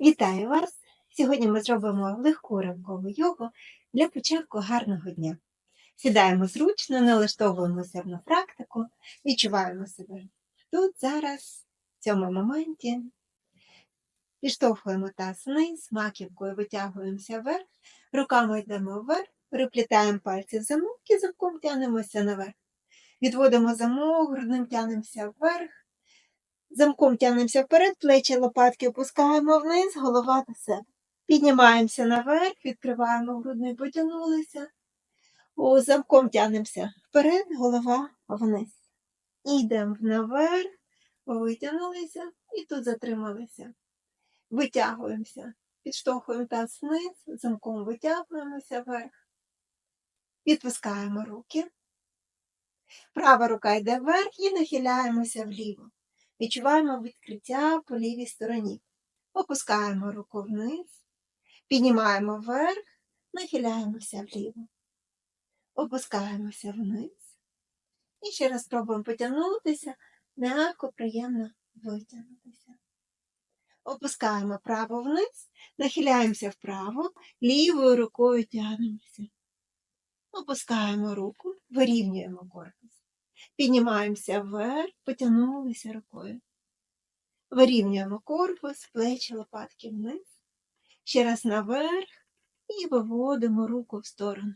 Вітаю вас! Сьогодні ми зробимо легку ранкову йогу для початку гарного дня. Сідаємо зручно, налаштовуємося на практику, відчуваємо себе тут, зараз, в цьому моменті. Підштовхуємо таз вниз, маківкою витягуємося вверх, руками йдемо вверх, переплітаємо пальці в замок і замком тянемося наверх. Відводимо замок, грудним тянемося вверх, Замком тягнемося вперед, плечі лопатки опускаємо вниз, голова до себе. Піднімаємося наверх, відкриваємо грудний, потягнулися. О, замком тягнемося вперед, голова вниз. Йдемо наверх, витягнулися і тут затрималися. Витягуємося, підштовхуємо таз вниз, замком витягуємося вверх. Відпускаємо руки. Права рука йде вверх і нахиляємося вліво. Відчуваємо відкриття по лівій стороні. Опускаємо руку вниз, піднімаємо вверх, нахиляємося вліво. Опускаємося вниз. І ще раз спробуємо потягнутися, м'яко, приємно витягнутися. Опускаємо право вниз, нахиляємося вправо, лівою рукою тягнемося. Опускаємо руку, вирівнюємо корпус. Піднімаємося вверх, потягнулися рукою. Вирівнюємо корпус, плечі, лопатки вниз. Ще раз наверх і виводимо руку в сторону.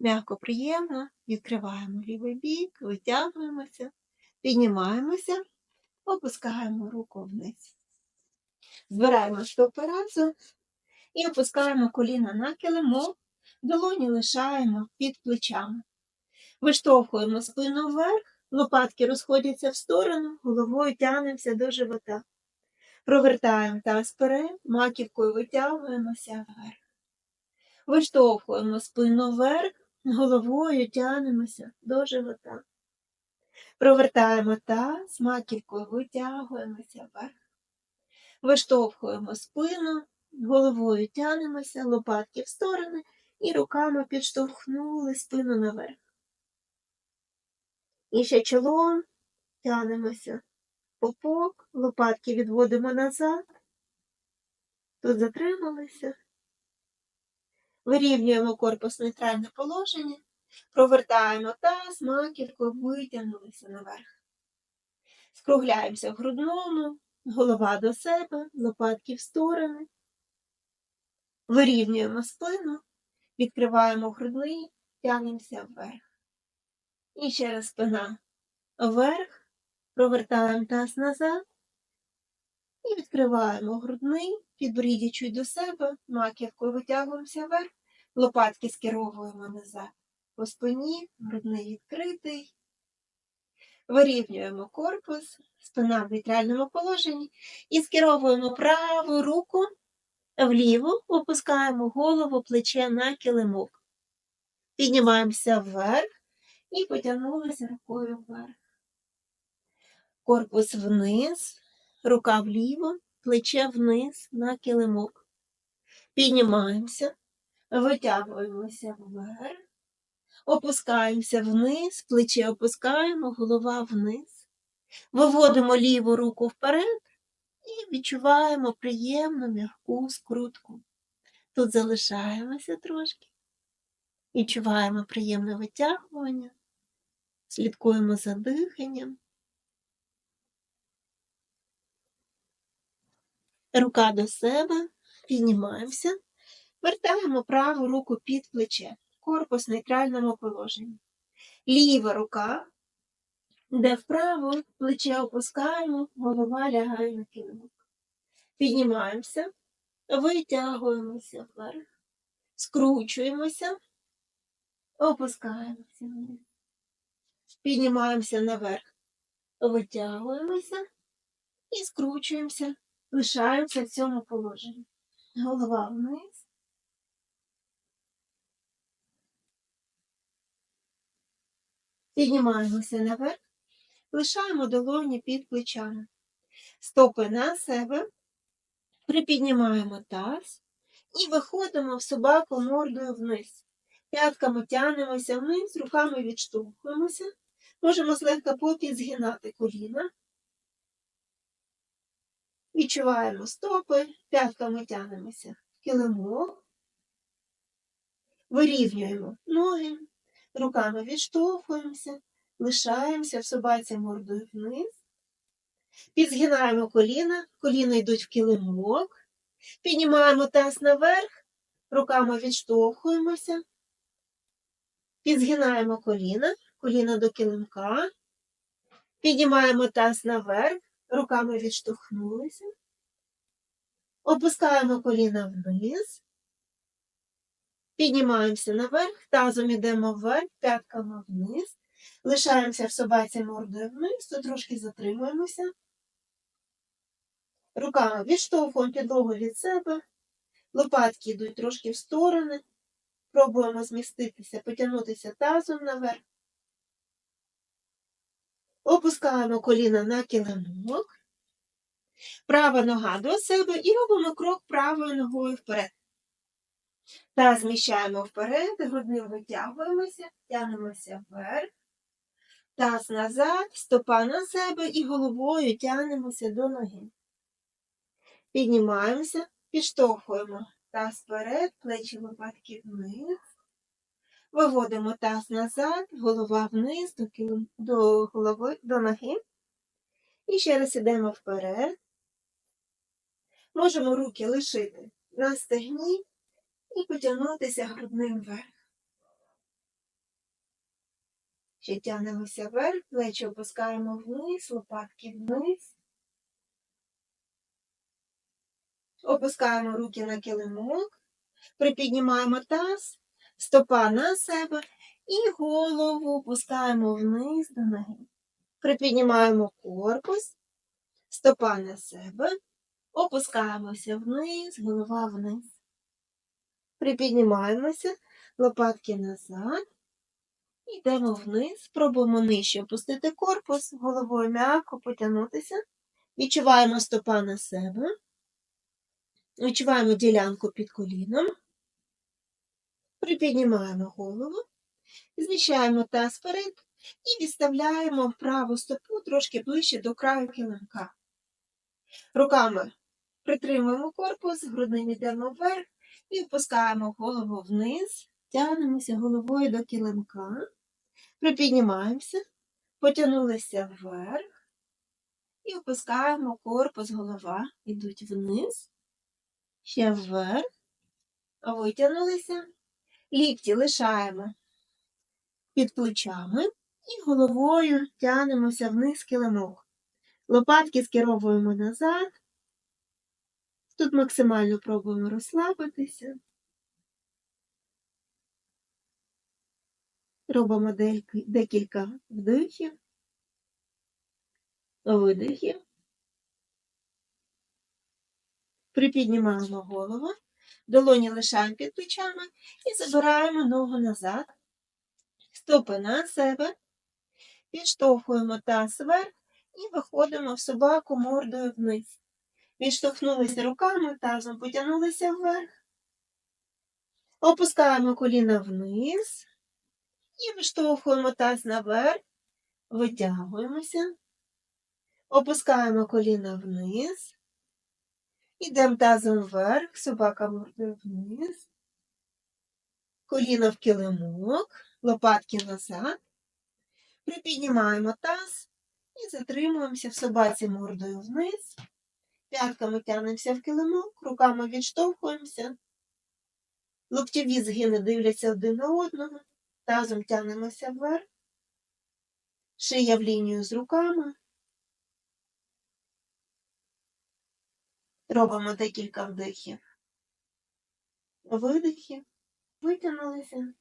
М'яко приємно, відкриваємо лівий бік, витягуємося, піднімаємося, опускаємо руку вниз. Збираємо стопи разом і опускаємо коліна на килимок, долоні лишаємо під плечами. Виштовхуємо спину вверх, лопатки розходяться в сторону, головою тягнемося до живота. Провертаємо таз вперед, маківкою витягуємося вверх. Виштовхуємо спину вверх, головою тягнемося до живота. Провертаємо таз, маківкою витягуємося вверх. Виштовхуємо спину, головою тягнемося, лопатки в сторони і руками підштовхнули спину наверх. І ще чолом тянемося. Попок, лопатки відводимо назад. Тут затрималися. Вирівнюємо корпус нейтральне положення, провертаємо таз, маківку, витягнулися наверх. Скругляємося в грудному, голова до себе, лопатки в сторони. Вирівнюємо спину, відкриваємо грудний, тягнемося вверх. І ще раз спина вверх, провертаємо таз назад. І відкриваємо грудний, підборіддя до себе, маківкою витягуємося вверх, лопатки скеровуємо назад. По спині, грудний відкритий. Вирівнюємо корпус, спина в нейтральному положенні. І скеровуємо праву руку вліво, опускаємо голову плече на килимок. Піднімаємося вверх і потягнулися рукою вверх. Корпус вниз, рука вліво, плече вниз на килимок. Піднімаємося, витягуємося вверх, опускаємося вниз, плече опускаємо, голова вниз. Виводимо ліву руку вперед і відчуваємо приємну м'яку скрутку. Тут залишаємося трошки. Відчуваємо приємне витягування слідкуємо за диханням. Рука до себе, піднімаємося, вертаємо праву руку під плече, корпус в нейтральному положенні. Ліва рука, де вправо, плече опускаємо, голова лягає на килимок. Піднімаємося, витягуємося вверх, скручуємося, опускаємося вниз. Піднімаємося наверх, витягуємося і скручуємося, лишаємося в цьому положенні. Голова вниз. Піднімаємося наверх, лишаємо долоні під плечами. Стопи на себе, припіднімаємо таз і виходимо в собаку мордою вниз. П'ятками тянемося вниз, руками відштовхуємося. Можемо злегка попід згинати коліна. Відчуваємо стопи, п'ятками тягнемося в килимок. Вирівнюємо ноги, руками відштовхуємося, лишаємося в собаці мордою вниз. Підзгинаємо коліна, коліна йдуть в килимок. Піднімаємо таз наверх, руками відштовхуємося. Підзгинаємо коліна, коліна до килимка. Піднімаємо таз наверх, руками відштовхнулися. Опускаємо коліна вниз. Піднімаємося наверх, тазом йдемо вверх, п'ятками вниз. Лишаємося в собаці мордою вниз, то трошки затримуємося. Руками відштовхуємо підлогу від себе. Лопатки йдуть трошки в сторони. Пробуємо зміститися, потягнутися тазом наверх. Опускаємо коліна на килимок. Права нога до себе і робимо крок правою ногою вперед. Таз зміщаємо вперед, грудним витягуємося, тягнемося вверх. Таз назад, стопа на себе і головою тягнемося до ноги. Піднімаємося, підштовхуємо таз вперед, плечі лопатки вниз. Виводимо таз назад, голова вниз до, килим- до голови, до ноги. І ще раз ідемо вперед. Можемо руки лишити на стегні і потягнутися грудним вверх. Ще тягнемося вверх, плечі опускаємо вниз, лопатки вниз. Опускаємо руки на килимок, припіднімаємо таз, стопа на себе і голову опускаємо вниз до ноги. Припіднімаємо корпус, стопа на себе, опускаємося вниз, голова вниз. Припіднімаємося, лопатки назад. Йдемо вниз, пробуємо нижче опустити корпус, головою м'яко потягнутися. Відчуваємо стопа на себе. Відчуваємо ділянку під коліном. Припіднімаємо голову, зміщаємо таз вперед і відставляємо праву стопу трошки ближче до краю килимка. Руками притримуємо корпус, грудним йдемо вверх і опускаємо голову вниз, тягнемося головою до килимка, припіднімаємося, потягнулися вверх і опускаємо корпус, голова, йдуть вниз, ще вверх, витягнулися, лікті лишаємо під плечами і головою тягнемося вниз килимок. Лопатки скеровуємо назад. Тут максимально пробуємо розслабитися. Робимо декілька вдихів, видихів. Припіднімаємо голову, долоні лишаємо під плечами і забираємо ногу назад. Стопи на себе, підштовхуємо таз вверх і виходимо в собаку мордою вниз. Відштовхнулися руками, тазом потягнулися вверх. Опускаємо коліна вниз і виштовхуємо таз наверх, витягуємося, опускаємо коліна вниз, ідемо тазом вверх, собака мордою вниз, коліна в килимок, лопатки назад, припіднімаємо таз і затримуємося в собаці мордою вниз, п'ятками тягнемося в килимок, руками відштовхуємося, локтєві згини дивляться один на одного, тазом тягнемося вверх, шия в лінію з руками. Робимо декілька вдихів. Видихів, витягнулися.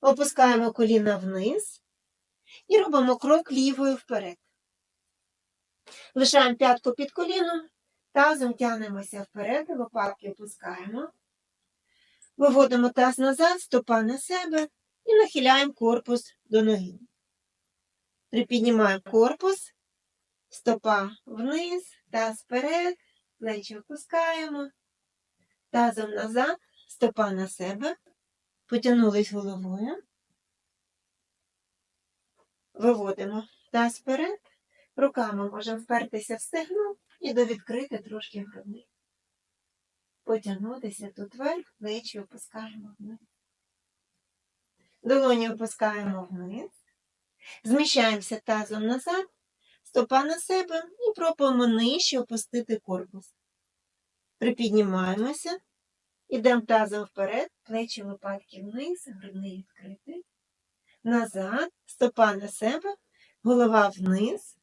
Опускаємо коліна вниз і робимо крок лівою вперед. Лишаємо п'ятку під коліном, тазом тягнемося вперед, лопатки опускаємо. Виводимо таз назад, стопа на себе і нахиляємо корпус до ноги. Припіднімаємо корпус, стопа вниз, таз вперед, плечі опускаємо, тазом назад, стопа на себе, потягнулись головою. Виводимо таз вперед, Руками можемо впертися в стегно і довідкрити трошки груди. Потягнутися тут вверх, плечі опускаємо вниз. Долоні опускаємо вниз. Зміщаємося тазом назад, стопа на себе і пробуємо нижче опустити корпус. Припіднімаємося, ідемо тазом вперед, плечі лопатки вниз, грудний відкритий. Назад, стопа на себе, голова вниз.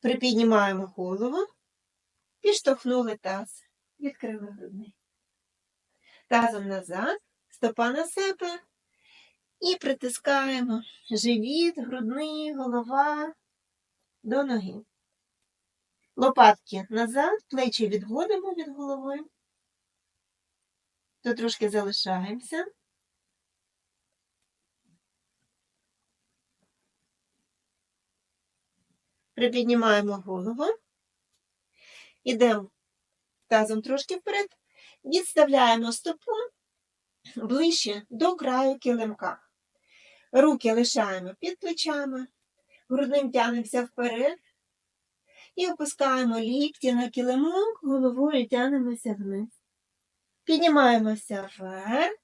Припіднімаємо голову, підштовхнули таз, відкрили грудний. Тазом назад, стопа на себе і притискаємо живіт, грудний, голова до ноги. Лопатки назад, плечі відводимо від голови. Тут трошки залишаємося. Припіднімаємо голову. Ідемо тазом трошки вперед. Відставляємо стопу ближче до краю килимка. Руки лишаємо під плечами, грудним тягнемося вперед і опускаємо лікті на килимок, головою тягнемося вниз. Піднімаємося вверх,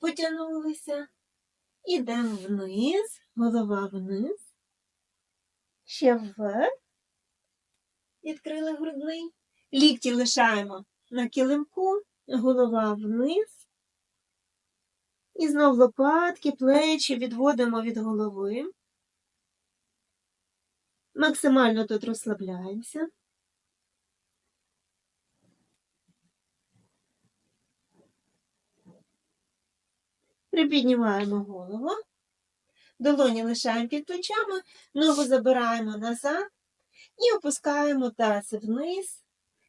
потягнулися, ідемо вниз, голова вниз, ще вверх, відкрили грудний, лікті лишаємо на килимку, голова вниз. І знов лопатки, плечі відводимо від голови. Максимально тут розслабляємося. Припіднімаємо голову. Долоні лишаємо під плечами, ногу забираємо назад і опускаємо таз вниз,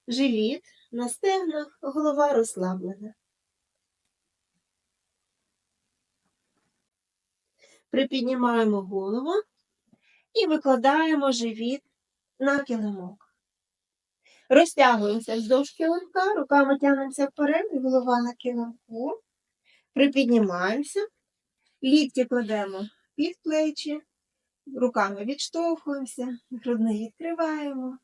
живіт на стегнах, голова розслаблена. Припіднімаємо голову і викладаємо живіт на килимок. Розтягуємося вздовж килимка, руками тягнемося вперед, голова на килимку. Припіднімаємося, лікті кладемо під плечі, руками відштовхуємося, грудний відкриваємо,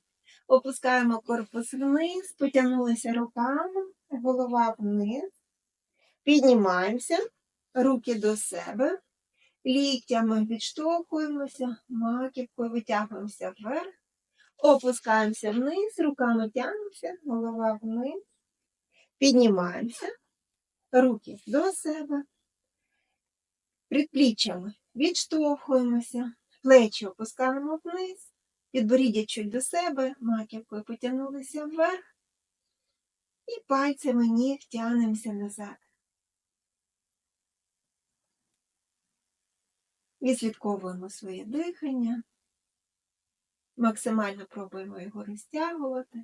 опускаємо корпус вниз, потягнулися руками, голова вниз, піднімаємося, руки до себе. Ліктями відштовхуємося, маківкою витягуємося вверх, опускаємося вниз, руками тягнемося, голова вниз, піднімаємося, руки до себе, предпліччями відштовхуємося, плечі опускаємо вниз, підборіддя чуть до себе, маківкою потягнулися вверх. І пальцями ніг тягнемося назад. Відслідковуємо своє дихання, максимально пробуємо його розтягувати.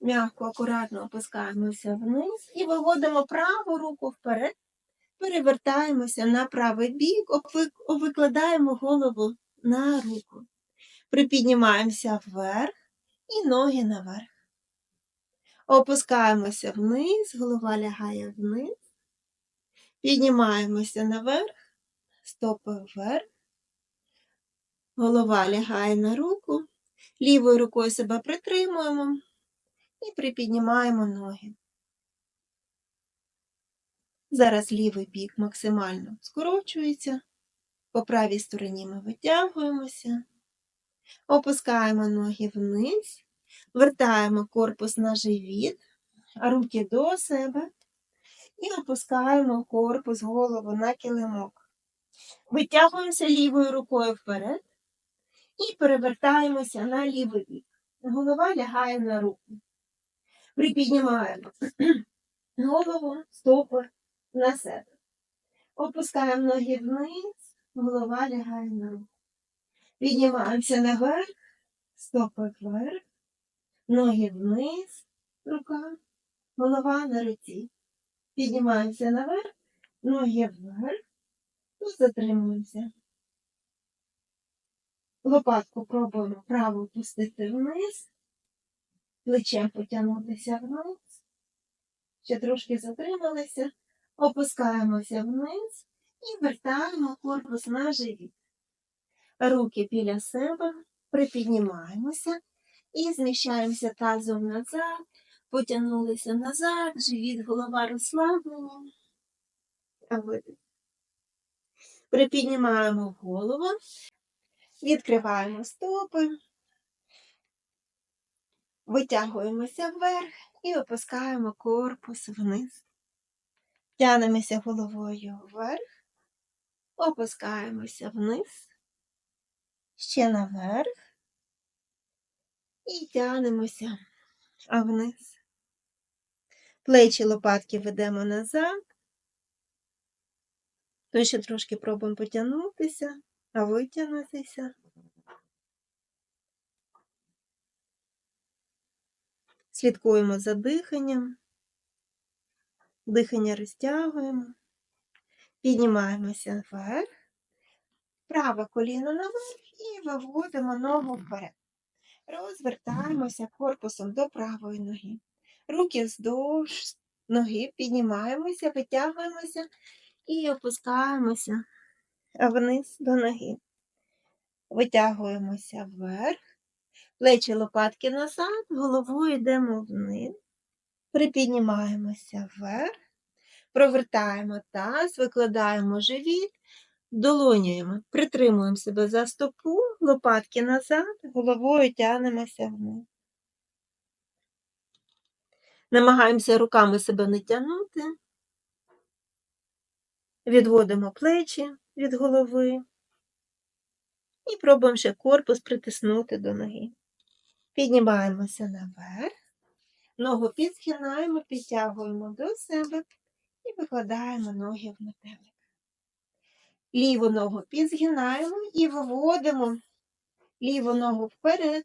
М'яко, акуратно опускаємося вниз і виводимо праву руку вперед, перевертаємося на правий бік, викладаємо голову на руку. Припіднімаємося вверх і ноги наверх. Опускаємося вниз, голова лягає вниз. Піднімаємося наверх, стопи вверх, голова лягає на руку, лівою рукою себе притримуємо і припіднімаємо ноги. Зараз лівий бік максимально скорочується, по правій стороні ми витягуємося, опускаємо ноги вниз, вертаємо корпус на живіт, руки до себе і опускаємо корпус, голову на килимок. Витягуємося лівою рукою вперед і перевертаємося на лівий бік. Голова лягає на руку. Припіднімаємо голову, стопи на себе. Опускаємо ноги вниз, голова лягає на руку. Піднімаємося наверх, стопи вверх, ноги вниз, рука, голова на руці. Піднімаємося наверх, ноги вверх, тут затримуємося. Лопатку пробуємо праву пустити вниз, плечем потягнутися вниз. Ще трошки затрималися, опускаємося вниз і вертаємо корпус на живіт. Руки біля себе, припіднімаємося і зміщаємося тазом назад, потягнулися назад, живіт, голова розслаблені. А видих. Припіднімаємо голову, відкриваємо стопи, витягуємося вверх і опускаємо корпус вниз. Тянемося головою вверх, опускаємося вниз, ще наверх і тянемося вниз. Плечі лопатки ведемо назад. То ще трошки пробуємо потягнутися, а витягнутися. Слідкуємо за диханням. Дихання розтягуємо. Піднімаємося вверх. Праве коліно наверх і виводимо ногу вперед. Розвертаємося корпусом до правої ноги. Руки вздовж ноги, піднімаємося, витягуємося і опускаємося вниз до ноги. Витягуємося вверх, плечі лопатки назад, головою йдемо вниз, припіднімаємося вверх, провертаємо таз, викладаємо живіт, долонюємо, притримуємо себе за стопу, лопатки назад, головою тягнемося вниз. Намагаємося руками себе не тягнути. Відводимо плечі від голови і пробуємо ще корпус притиснути до ноги. Піднімаємося наверх, ногу підсхинаємо, підтягуємо до себе і викладаємо ноги в метелик. Ліву ногу підзгинаємо і виводимо ліву ногу вперед,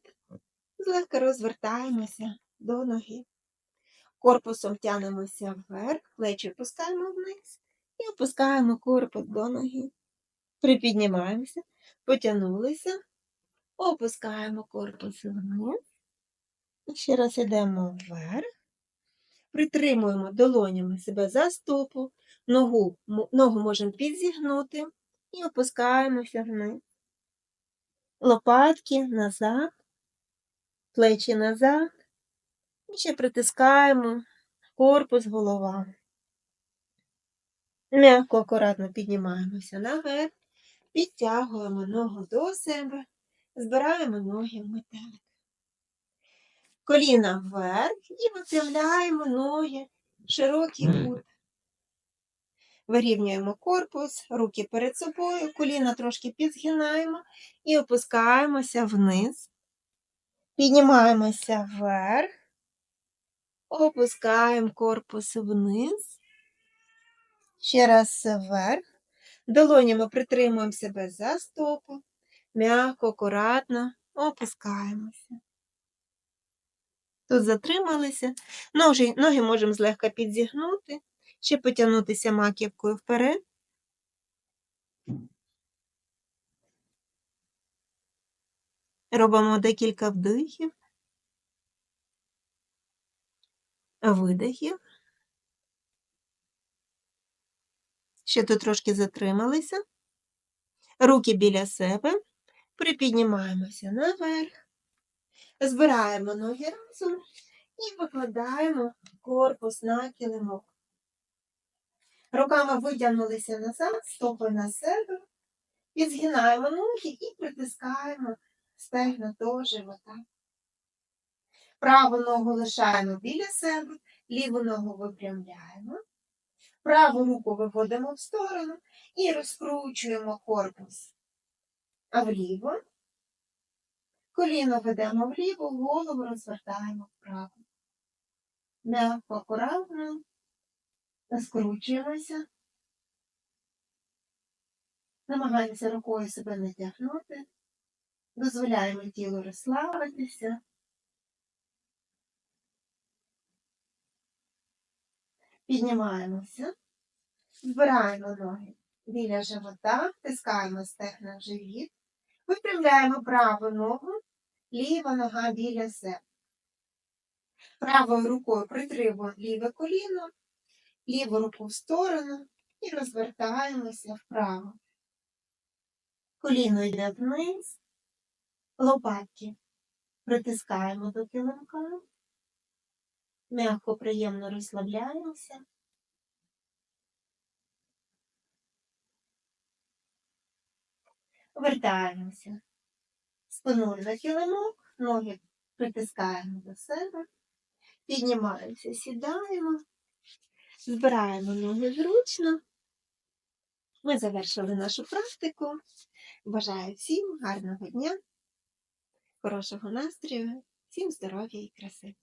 злегка розвертаємося до ноги. Корпусом тянемося вверх, плечі опускаємо вниз і опускаємо корпус до ноги. Припіднімаємося, потягнулися, опускаємо корпус вниз. І ще раз йдемо вверх, притримуємо долонями себе за стопу, ногу, ногу можемо підзігнути і опускаємося вниз. Лопатки назад, плечі назад. І ще притискаємо корпус, голова. М'яко, акуратно піднімаємося наверх, підтягуємо ногу до себе, збираємо ноги в метелик. Коліна вверх і випрямляємо ноги в широкий кут. Вирівнюємо корпус, руки перед собою, коліна трошки підзгинаємо і опускаємося вниз. Піднімаємося вверх, опускаємо корпус вниз. Ще раз вверх. Долонями притримуємо себе за стопу, м'яко, акуратно опускаємося. Тут затрималися. Ноги, ноги можемо злегка підзігнути, ще потягнутися маківкою вперед. Робимо декілька вдихів, видихів. Ще тут трошки затрималися. Руки біля себе. Припіднімаємося наверх. Збираємо ноги разом і викладаємо корпус на килимок. Руками витягнулися назад, стопи на себе. Підзгинаємо ноги і притискаємо стегна до живота. Праву ногу лишаємо біля себе, ліву ногу випрямляємо. Праву руку виводимо в сторону і розкручуємо корпус. Вліво. Коліно ведемо вліво, голову розвертаємо вправо. М'яко, акуратно. Скручуємося. Намагаємося рукою себе не тягнути. Дозволяємо тілу розслабитися. Піднімаємося, збираємо ноги біля живота, тискаємо стегна в живіт, випрямляємо праву ногу, ліва нога біля себе. Правою рукою притримуємо ліве коліно, ліву руку в сторону і розвертаємося вправо. Коліно йде вниз, лопатки притискаємо до килимка, м'яко приємно розслабляємося. Вертаємося спиною на килимок, ноги притискаємо до себе, піднімаємося, сідаємо, збираємо ноги зручно. Ми завершили нашу практику. Бажаю всім гарного дня, хорошого настрою, всім здоров'я і краси.